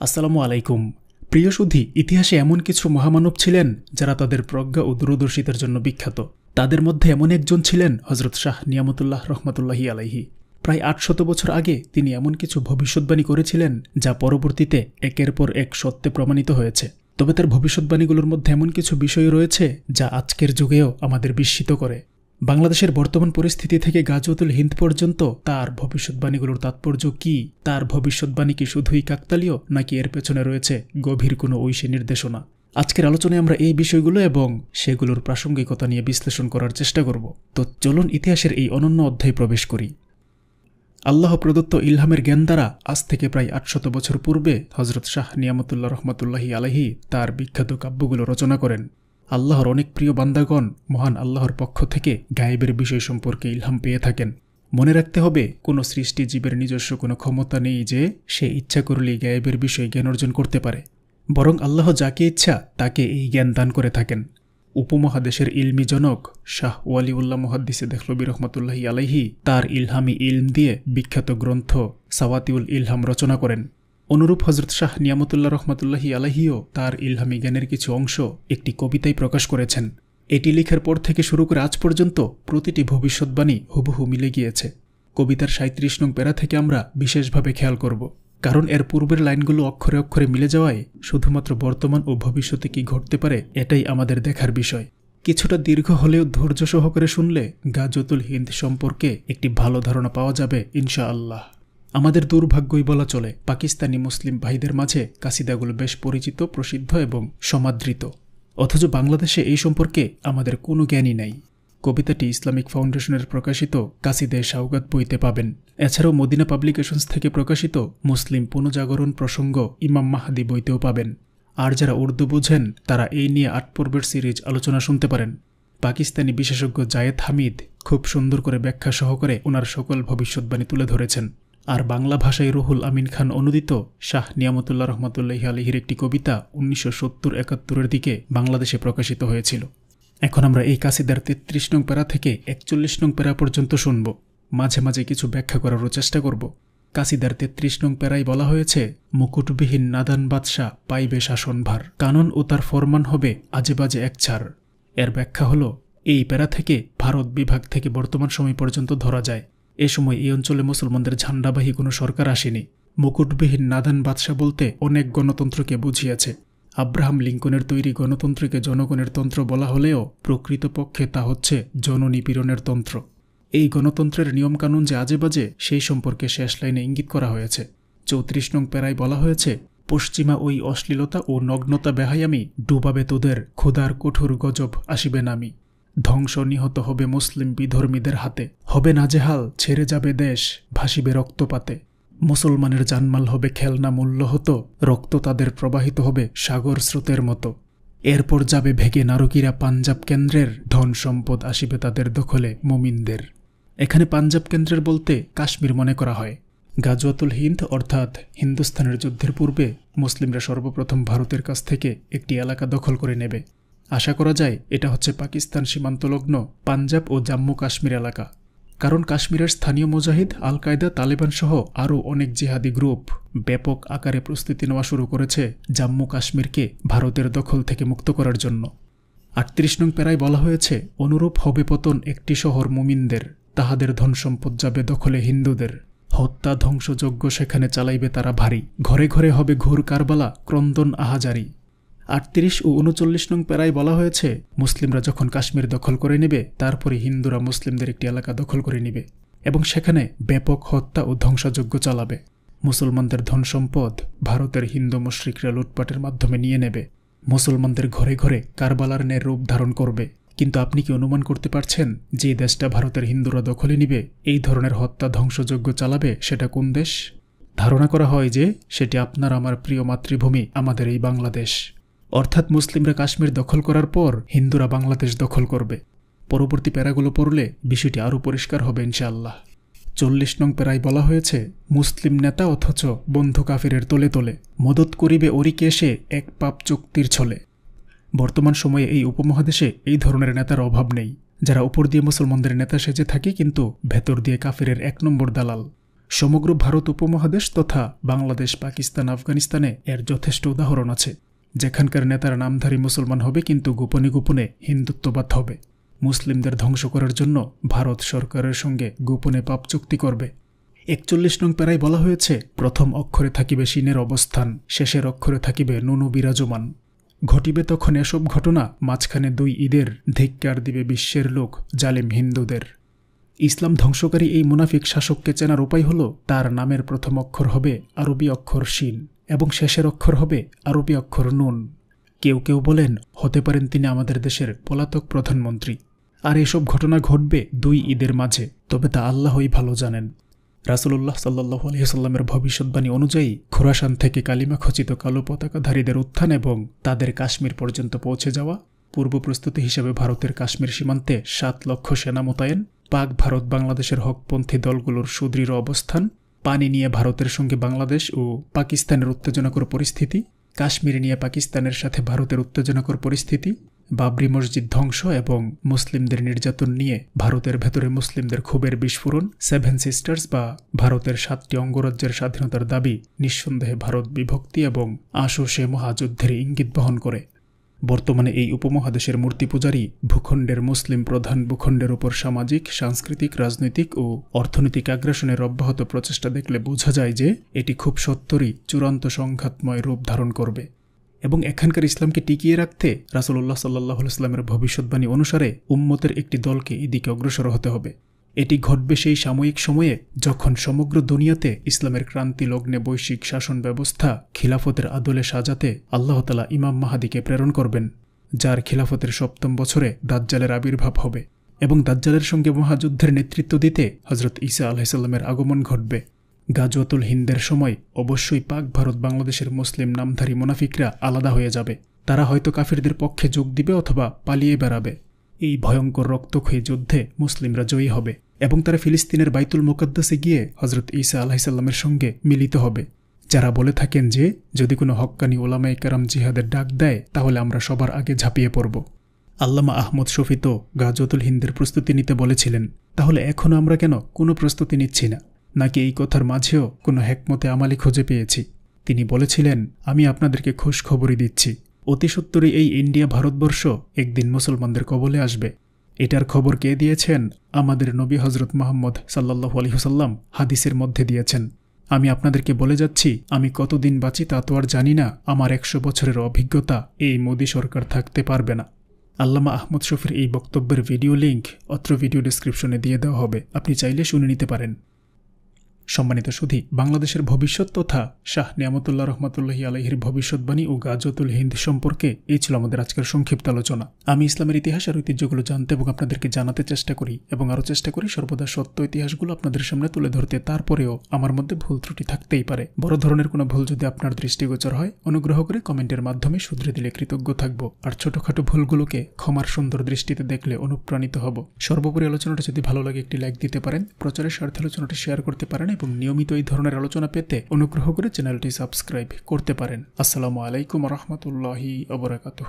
আসসালামু আলাইকুম। প্রিয় ইতিহাসে এমন কিছু মহামানব ছিলেন যারা তাদের প্রজ্ঞা ও দূরদর্শিতার জন্য বিখ্যাত। তাদের মধ্যে এমন একজন ছিলেন হজরত শাহ নিয়ামতুল্লাহ রহমতুল্লাহি আলাইহি। প্রায় আটশত বছর আগে তিনি এমন কিছু ভবিষ্যৎবাণী করেছিলেন যা পরবর্তীতে একের পর এক সত্যে প্রমাণিত হয়েছে। তবে তার ভবিষ্যৎবাণীগুলোর মধ্যে এমন কিছু বিষয় রয়েছে যা আজকের যুগেও আমাদের বিস্মিত করে। বাংলাদেশের বর্তমান পরিস্থিতি থেকে গাজওয়াতুল হিন্দ পর্যন্ত তার ভবিষ্যৎবাণীগুলোর তাৎপর্য কি? তার ভবিষ্যৎবাণী কি শুধুই কাকতালীয়, নাকি এর পেছনে রয়েছে গভীর কোনো ঐশী নির্দেশনা? আজকের আলোচনায় আমরা এই বিষয়গুলো এবং সেগুলোর প্রাসঙ্গিকতা নিয়ে বিশ্লেষণ করার চেষ্টা করব। তো চলুন ইতিহাসের এই অনন্য অধ্যায়ে প্রবেশ করি। আল্লাহ প্রদত্ত ইলহামের জ্ঞান দ্বারা আজ থেকে প্রায় আটশত বছর পূর্বে হজরত শাহ নিয়ামতুল্লাহ রহমতুল্লাহি আলহি তার বিখ্যাত কাব্যগুলো রচনা করেন। আল্লাহর অনেক প্রিয় বান্দাগণ মহান আল্লাহর পক্ষ থেকে গায়েবের বিষয় সম্পর্কে ইলহাম পেয়ে থাকেন। মনে রাখতে হবে, কোনো সৃষ্টি জীবের নিজস্ব কোনো ক্ষমতা নেই যে সে ইচ্ছা করলেই গায়েবের বিষয়ে জ্ঞান অর্জন করতে পারে। বরং আল্লাহ যাকে ইচ্ছা, তাকে এই জ্ঞান দান করে থাকেন। উপমহাদেশের ইলমি জনক শাহ ওয়ালিউল্লাহ মুহাদ্দিসে দেখলবি রহমতুল্লাহি আলাইহি তার ইলহামি ইলম দিয়ে বিখ্যাত গ্রন্থ সাওয়াতিউল ইলহাম রচনা করেন। অনুরূপ হজরত শাহ নিয়ামতুল্লাহ রহমতুল্লাহি আলাহিও তার ইলহামি জ্ঞানের কিছু অংশ একটি কবিতায় প্রকাশ করেছেন। এটি লেখার পর থেকে শুরু করে আজ পর্যন্ত প্রতিটি ভবিষ্যৎবাণী হুবহু মিলে গিয়েছে। কবিতার সাঁত্রিশ নং প্যারা থেকে আমরা বিশেষভাবে খেয়াল করব। কারণ এর পূর্বের লাইনগুলো অক্ষরে অক্ষরে মিলে যাওয়ায় শুধুমাত্র বর্তমান ও ভবিষ্যতে কি ঘটতে পারে এটাই আমাদের দেখার বিষয়। কিছুটা দীর্ঘ হলেও ধৈর্য সহকারে শুনলে গাজতুল হিন্দ সম্পর্কে একটি ভালো ধারণা পাওয়া যাবে ইনশা আল্লাহ আমাদের দুর্ভাগ্যই বলা চলে, পাকিস্তানি মুসলিম ভাইদের মাঝে কাসিদাগুলো বেশ পরিচিত, প্রসিদ্ধ এবং সমাদৃত। অথচ বাংলাদেশে এই সম্পর্কে আমাদের কোনো জ্ঞানই নাই। কবিতাটি ইসলামিক ফাউন্ডেশনের প্রকাশিত কাসিদে সাউগাত বইতে পাবেন। এছাড়াও মদিনা পাবলিকেশনস থেকে প্রকাশিত মুসলিম পুনজাগরণ প্রসঙ্গ ইমাম মাহাদি বইতেও পাবেন। আর যারা উর্দু বুঝেন, তারা এই নিয়ে আট পর্বের সিরিজ আলোচনা শুনতে পারেন। পাকিস্তানি বিশেষজ্ঞ জায়েদ হামিদ খুব সুন্দর করে ব্যাখ্যা সহকারে ওনার সকল ভবিষ্যৎবাণী তুলে ধরেছেন। আর বাংলা ভাষায় রুহুল আমিন খান অনুদিত শাহ নিয়ামতুল্লাহ রহমতুল্লাহ আলহির একটি কবিতা উনিশশো সত্তর একাত্তরের দিকে বাংলাদেশে প্রকাশিত হয়েছিল। এখন আমরা এই কাসিদার তেত্রিশ নং প্যারা থেকে একচল্লিশ নং প্যারা পর্যন্ত শুনব। মাঝে মাঝে কিছু ব্যাখ্যা করারও চেষ্টা করব। কাসিদার তেত্রিশ নং প্যারাই বলা হয়েছে, মুকুটবিহীন নাদান বাদশাহ পাইবে শাসনভার। কানন ও তার ফরমান হবে আজে বাজে এক ছাড়। এর ব্যাখ্যা হল, এই প্যারা থেকে ভারত বিভাগ থেকে বর্তমান সময় পর্যন্ত ধরা যায়। এ সময় এই অঞ্চলে মুসলমানদের ঝান্ডাবাহী কোনো সরকার আসেনি। মুকুটবিহীন নাদান বাদশাহ বলতে অনেক গণতন্ত্রকে বুঝিয়েছে। আব্রাহাম লিঙ্কনের তৈরি গণতন্ত্রকে জনগণের তন্ত্র বলা হলেও প্রকৃতপক্ষে তা হচ্ছে জননিপীড়নের তন্ত্র। এই গণতন্ত্রের নিয়মকানুন যে আজে বাজে সেই সম্পর্কে শেষ লাইনে ইঙ্গিত করা হয়েছে। চৌত্রিশ নং প্যারায় বলা হয়েছে, পশ্চিমা ওই অশ্লীলতা ও নগ্নতা বেহায়ামি ডুবাবে তোদের ক্ষুধার কঠোর গজব আসিবে নামি। ধ্বংস নিহত হবে মুসলিম বিধর্মীদের হাতে। হবে নাজেহাল, ছেড়ে যাবে দেশ, ভাসিবে রক্তপাতে। মুসলমানের জানমাল হবে খেলনা মূল্য হতো, রক্ত তাদের প্রবাহিত হবে সাগর স্রোতের মতো। এরপর যাবে ভেগে নারকীরা পাঞ্জাব কেন্দ্রের, ধন সম্পদ আসিবে তাদের দখলে মুমিনদের। এখানে পাঞ্জাব কেন্দ্রের বলতে কাশ্মীর মনে করা হয়। গাজওয়াতুল হিন্দ অর্থাৎ হিন্দুস্থানের যুদ্ধের পূর্বে মুসলিমরা সর্বপ্রথম ভারতের কাছ থেকে একটি এলাকা দখল করে নেবে। আশা করা যায় এটা হচ্ছে পাকিস্তান সীমান্তলগ্ন পাঞ্জাব ও জাম্মু কাশ্মীর এলাকা। কারণ কাশ্মীরের স্থানীয় মুজাহিদ আল কায়দা তালেবান সহ আরও অনেক জিহাদি গ্রুপ ব্যাপক আকারে প্রস্তুতি নেওয়া শুরু করেছে জাম্মু কাশ্মীরকে ভারতের দখল থেকে মুক্ত করার জন্য। আটত্রিশ নং পেরায় বলা হয়েছে, অনুরূপ হবে পতন একটি শহর মুমিনদের, তাহাদের ধন সম্পদ যাবে দখলে হিন্দুদের। হত্যা ধ্বংসযজ্ঞ সেখানে চালাইবে তারা ভারী। ঘরে ঘরে হবে ঘোর কারবালা, ক্রন্দন আহাজারি। আটত্রিশ ও উনচল্লিশ নং প্যারায় বলা হয়েছে, মুসলিমরা যখন কাশ্মীর দখল করে নেবে তারপরে হিন্দুরা মুসলিমদের একটি এলাকা দখল করে নেবে এবং সেখানে ব্যাপক হত্যা ও ধ্বংসযজ্ঞ চালাবে। মুসলমানদের ধন সম্পদ ভারতের হিন্দু মুশ্রিকরা লুটপাটের মাধ্যমে নিয়ে নেবে। মুসলমানদের ঘরে ঘরে কারবালার ন্যায় রূপ ধারণ করবে। কিন্তু আপনি কি অনুমান করতে পারছেন যে দেশটা ভারতের হিন্দুরা দখলে নিবে, এই ধরনের হত্যা ধ্বংসযজ্ঞ চালাবে, সেটা কোন দেশ? ধারণা করা হয় যে সেটি আপনার আমার প্রিয় মাতৃভূমি, আমাদের এই বাংলাদেশ। অর্থাৎ মুসলিমরা কাশ্মীর দখল করার পর হিন্দুরা বাংলাদেশ দখল করবে। পরবর্তী প্যারাগুলো পড়লে বিষয়টি আরও পরিষ্কার হবে ইনশাআল্লাহ। চল্লিশ নং প্যারায় বলা হয়েছে, মুসলিম নেতা অথচ বন্ধু কাফিরের তোলে তোলে, মদত করিবে এসে এক পাপ চুক্তির ছলে। বর্তমান সময়ে এই উপমহাদেশে এই ধরনের নেতার অভাব নেই। যারা উপর দিয়ে মুসলমানদের নেতা সেজে থাকে কিন্তু ভেতর দিয়ে কাফিরের এক নম্বর দালাল। সমগ্র ভারত উপমহাদেশ তথা বাংলাদেশ, পাকিস্তান, আফগানিস্তানে এর যথেষ্ট উদাহরণ আছে। যেখানকার নেতারা নামধারী মুসলমান হবে কিন্তু গোপনে গোপনে হিন্দুত্ববাদ হবে। মুসলিমদের ধ্বংস করার জন্য ভারত সরকারের সঙ্গে গোপনে পাপ চুক্তি করবে। একচল্লিশ নং প্যারায় বলা হয়েছে, প্রথম অক্ষরে থাকিবে সিনের অবস্থান, শেষের অক্ষরে থাকিবে নুনু বিরাজমান। ঘটিবে তখন এসব ঘটনা, মাঝখানে দুই ঈদের ধিক্কার দিবে বিশ্বের লোক, জালিম হিন্দুদের। ইসলাম ধ্বংসকারী এই মুনাফিক শাসককে চেনার উপায় হল, তার নামের প্রথম অক্ষর হবে আরবি অক্ষর শিন। এবং শেষের অক্ষর হবে আরবি অক্ষর নুন। কেউ কেউ বলেন, হতে পারেন তিনি আমাদের দেশের পলাতক প্রধানমন্ত্রী। আর এসব ঘটনা ঘটবে দুই ঈদের মাঝে, তবে তা আল্লাহই ভালো জানেন। রাসুল্লাহ সাল্লাহ আলহিহাল্লামের ভবিষ্যৎবাণী অনুযায়ী, খোরাসান থেকে কালিমা খচিত কালো পতাকাধারীদের উত্থান এবং তাদের কাশ্মীর পর্যন্ত পৌঁছে যাওয়া, পূর্ব প্রস্তুতি হিসেবে ভারতের কাশ্মীর সীমান্তে সাত লক্ষ সেনা মোতায়েন, পাক ভারত বাংলাদেশের হকপন্থী দলগুলোর সুদৃঢ় অবস্থান পানি নিয়ে ভারতের সঙ্গে বাংলাদেশ ও পাকিস্তানের উত্তেজনাকর পরিস্থিতি, কাশ্মীর নিয়ে পাকিস্তানের সাথে ভারতের উত্তেজনাকর পরিস্থিতি, বাবরি মসজিদ ধ্বংস এবং মুসলিমদের নির্যাতন নিয়ে ভারতের ভেতরে মুসলিমদের ক্ষোভের বিস্ফোরণ, সেভেন সিস্টার্স বা ভারতের সাতটি অঙ্গরাজ্যের স্বাধীনতার দাবি নিঃসন্দেহে ভারত বিভক্তি এবং আশু সে মহাযুদ্ধের ইঙ্গিত বহন করে। বর্তমানে এই উপমহাদেশের মূর্তি পূজারী ভূখণ্ডের মুসলিম প্রধান ভূখণ্ডের উপর সামাজিক, সাংস্কৃতিক, রাজনৈতিক ও অর্থনৈতিক আগ্রাসনের অব্যাহত প্রচেষ্টা দেখলে বোঝা যায় যে এটি খুব সত্তরই চূড়ান্ত সংঘাতময় রূপ ধারণ করবে। এবং এখানকার ইসলামকে টিকিয়ে রাখতে রাসুল্লাহ সাল্লাহ ইসলামের ভবিষ্যৎবাণী অনুসারে উম্মতের একটি দলকে এদিকে অগ্রসর হতে হবে। এটি ঘটবে সেই সাময়িক সময়ে যখন সমগ্র দুনিয়াতে ইসলামের ক্রান্তি লগ্নে বৈশ্বিক শাসন ব্যবস্থা খিলাফতের আদলে সাজাতে আল্লাহতালা ইমাম মাহাদিকে প্রেরণ করবেন, যার খিলাফতের সপ্তম বছরে দাজ্জালের আবির্ভাব হবে এবং দাজ্জালের সঙ্গে মহাযুদ্ধের নেতৃত্ব দিতে হজরত ঈসা আলাহিসাল্লামের আগমন ঘটবে। গাজওয়াতুল হিন্দের সময় অবশ্যই পাক ভারত বাংলাদেশের মুসলিম নামধারী মুনাফিকরা আলাদা হয়ে যাবে। তারা হয়তো কাফিরদের পক্ষে যোগ দিবে অথবা পালিয়ে বেড়াবে। এই ভয়ঙ্কর রক্তক্ষয়ী যুদ্ধে মুসলিমরা জয়ী হবে। এবং তারা ফিলিস্তিনের বাইতুল মোকাদ্দাসে গিয়ে হজরত ঈসা আলাহিসাল্লামের সঙ্গে মিলিত হবে। যারা বলে থাকেন যে, যদি কোনো হক্কানি ওলামাই কারাম জিহাদের ডাক দেয়, তাহলে আমরা সবার আগে ঝাঁপিয়ে পড়ব। আল্লামা আহমদ শফি তো গাজতুল হিন্দের প্রস্তুতি নিতে বলেছিলেন, তাহলে এখনও আমরা কেন কোনো প্রস্তুতি নিচ্ছি না? নাকি এই কথার মাঝেও কোনো হেকমতে আমালি খুঁজে পেয়েছি? তিনি বলেছিলেন, আমি আপনাদেরকে খোঁজ খবরই দিচ্ছি। অতি সত্তরই এই ইন্ডিয়া ভারতবর্ষ একদিন মুসলমানদের কবলে আসবে। এটার খবর কে দিয়েছেন? আমাদের নবী হজরত মোহাম্মদ সাল্লাহ আলহিহসাল্লাম হাদিসের মধ্যে দিয়েছেন। আমি আপনাদেরকে বলে যাচ্ছি, আমি কতদিন বাঁচি তা তো আর জানি না, আমার একশো বছরের অভিজ্ঞতা এই মোদী সরকার থাকতে পারবে না। আল্লামা আহমদ শফির এই বক্তব্যের ভিডিও লিঙ্ক অত্র ভিডিও ডিসক্রিপশনে দিয়ে দেওয়া হবে, আপনি চাইলে শুনে নিতে পারেন। সম্মানিত সুধী, বাংলাদেশের ভবিষ্যৎ তথা শাহ নিয়ামতুল্লাহ রহমতুল্লাহি আলহির ভবিষ্যৎবাণী ও গাজতুল হিন্দ সম্পর্কে এই ছিল আমাদের আজকের সংক্ষিপ্ত আলোচনা। আমি ইসলামের ইতিহাস আর ঐতিহ্যগুলো জানতে এবং আপনাদেরকে জানাতে চেষ্টা করি এবং আরও চেষ্টা করি সর্বদা সত্য ইতিহাসগুলো আপনাদের সামনে তুলে ধরতে, তারপরেও আমার মধ্যে ভুল ত্রুটি থাকতেই পারে। বড় ধরনের কোনো ভুল যদি আপনার দৃষ্টিগোচর হয়, অনুগ্রহ করে কমেন্টের মাধ্যমে শুধরে দিলে কৃতজ্ঞ থাকব আর ছোটখাটো ভুলগুলোকে ক্ষমার সুন্দর দৃষ্টিতে দেখলে অনুপ্রাণিত হব। সর্বোপরি আলোচনাটা যদি ভালো লাগে একটি লাইক দিতে পারেন, প্রচারের স্বার্থে আলোচনাটি শেয়ার করতে পারেন এবং নিয়মিত এই ধরনের আলোচনা পেতে অনুগ্রহ করে চ্যানেলটি সাবস্ক্রাইব করতে পারেন। আসসালামু আলাইকুম রহমতুল্লাহি অবরাকাতহ